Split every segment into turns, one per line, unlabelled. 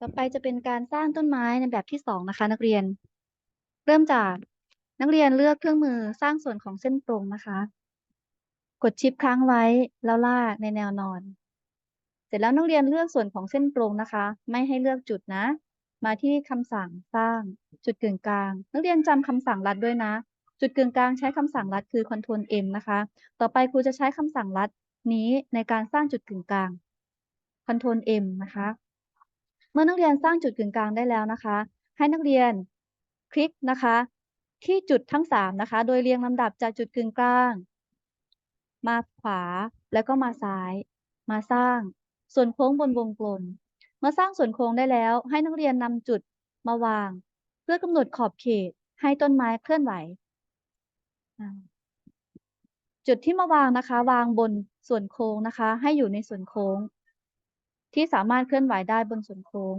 ต่อไปจะเป็นการสร้างต้นไม้ในแบบที่สองนะคะ นักเรียน เริ่มจากนักเรียนเลือกเครื่องมือสร้างส่วนของเส้นตรงนะคะ กดชิปค้างไว้แล้วลากในแนวนอน เสร็จแล้วนักเรียนเลือกส่วนของเส้นตรงนะคะ ไม่ให้เลือกจุดนะ มาที่คำสั่งสร้างจุดกึ่งกลาง นักเรียนจำคำสั่งลัดด้วยนะ จุดกึ่งกลางใช้คำสั่งลัดคือ Ctrl M นะคะ ต่อไปครูจะใช้คำสั่งลัดนี้ในการสร้างจุดกึ่งกลาง Ctrl M นะคะ เมื่อนักเรียนสร้างจุดกึ่งกลางได้แล้วนะคะ ให้นักเรียนคลิกนะคะ ที่จุดทั้ง 3 นะคะ โดยเรียงลำดับจากจุดกึ่งกลาง มาขวาแล้วก็มาซ้าย มาสร้างส่วนโค้งบนวงกลมเมื่อสร้างส่วนโค้งได้แล้ว ให้นักเรียนนำจุดมาวาง เพื่อกำหนดขอบเขตให้ต้นไม้เคลื่อนไหว จุดที่มาวางนะคะ วางบนส่วนโค้งนะคะ ให้อยู่ในส่วนโค้ง ที่สามารถเคลื่อนไหวได้บนส่วนโค้ง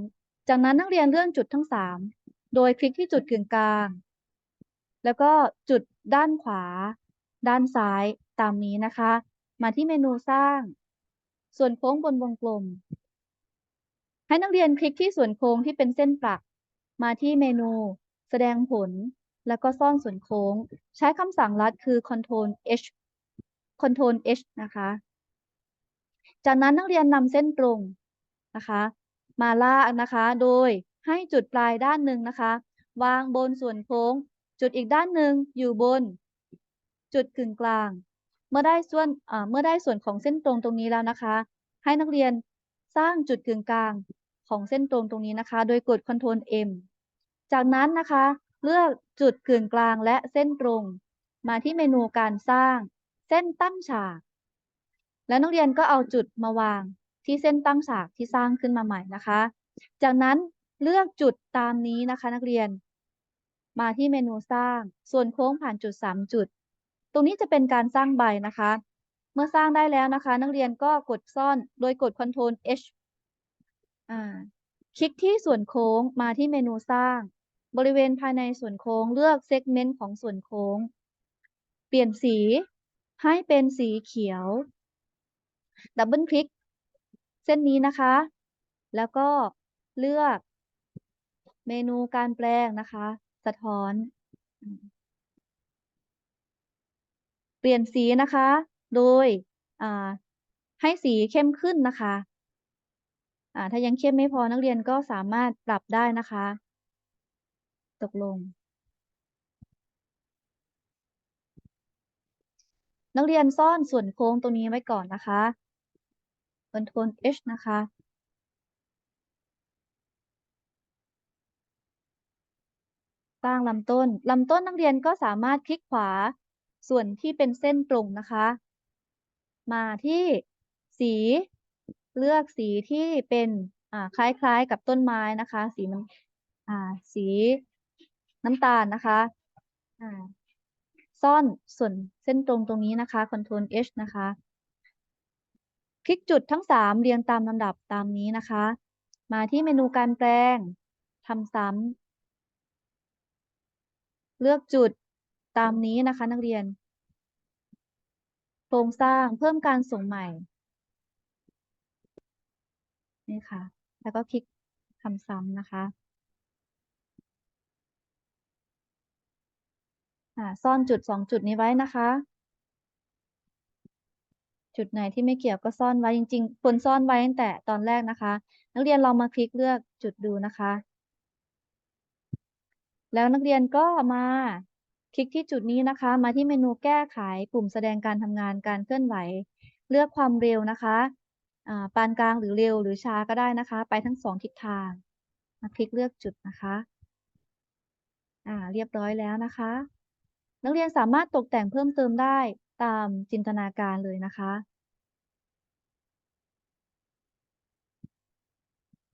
จากนั้นนักเรียนเลื่อนจุดทั้ง 3 โดยคลิกที่จุดกึ่งกลาง แล้วก็จุดด้านขวา ด้านซ้ายตามนี้นะคะ มาที่เมนูสร้าง ส่วนโค้งบนวงกลม ให้นักเรียนคลิกที่ส่วนโค้งที่เป็นเส้นประมาที่เมนู แสดงผล แล้วก็ซ่อนส่วนโค้ง ใช้คำสั่งลัดคือ Ctrl H Ctrl H นะคะ จากนั้นนักเรียนนำเส้นตรงนะคะ มาลากนะคะ โดยให้จุดปลายด้านหนึ่งนะคะ วางบนส่วนโค้ง จุดอีกด้านหนึ่งอยู่บน จุดกึ่งกลาง เมื่อได้ส่วนเมื่อได้ส่วนของเส้นตรงตรงนี้แล้วนะคะ ให้นักเรียนสร้างจุดกึ่งกลางของเส้นตรงตรงนี้นะคะ โดยกด Ctrl M จากนั้นนะคะ เลือกจุดกึ่งกลางและเส้นตรง มาที่เมนูการสร้าง เส้นตั้งฉาก แล้วนักเรียนก็เอาจุดมาวางที่เส้นตั้งฉากที่สร้างขึ้นมาใหม่นะคะ จากนั้นเลือกจุดตามนี้นะคะ นักเรียน มาที่เมนูสร้าง ส่วนโค้งผ่านจุด 3 จุด ตรงนี้จะเป็นการสร้างใบนะคะ เมื่อสร้างได้แล้วนะคะ นักเรียนก็กดซ่อนโดยกด Ctrl H อ่าคลิกที่ส่วนโค้งมาที่เมนูสร้าง บริเวณภายในส่วนโค้งเลือกเซกเมนต์ของส่วนโค้ง เปลี่ยนสีให้เป็นสีเขียว ดับเบิลคลิกเส้นนี้นะคะ แล้วก็เลือกเมนูการแปลงนะคะ สะท้อน เปลี่ยนสีนะคะ โดยให้สีเข้มขึ้นนะคะถ้ายังเข้มไม่พอนักเรียนก็สามารถปรับได้นะคะ ตกลง นักเรียนซ่อนส่วนโค้งตรงนี้ไว้ก่อนนะคะ Ctrl H นะคะ สร้างลำต้นลำต้นนักเรียนก็สามารถคลิกขวาส่วนที่เป็นเส้นตรงนะคะ มาที่สีเลือกสีที่เป็นคล้ายๆกับต้นไม้นะคะ สีมันสีน้ำตาลนะคะซ่อนส่วนเส้นตรงตรงนี้นะคะ Ctrl H นะคะ ลิกจุดทั้ง 3 เรียงตามลำดับตามนี้นะคะ มาที่เมนูการแปลงทำซ้ำเลือกจุดตามนี้นะคะ นักเรียน โครงสร้างเพิ่มการส่งใหม่ นี่ค่ะ แล้วก็คลิกทำซ้ำนะคะซ่อนจุดสองจุดนี้ไว้นะคะ จุดไหนที่ไม่เกี่ยวก็ซ่อนไว้จริงๆควรซ่อนไว้ตั้งแต่ตอนแรกนะคะ นักเรียนลองมาคลิกเลือกจุดดูนะคะ แล้วนักเรียนก็มาคลิกที่จุดนี้นะคะ มาที่เมนูแก้ไขปุ่มแสดงการทำงานการเคลื่อนไหว เลือกความเร็วนะคะปานกลางหรือเร็วหรือช้าก็ได้นะคะ ไปทั้งสองทิศทางมาคลิกเลือกจุดนะคะ อ่า เรียบร้อยแล้วนะคะ นักเรียนสามารถตกแต่งเพิ่มเติมได้ตามจินตนาการเลยนะคะ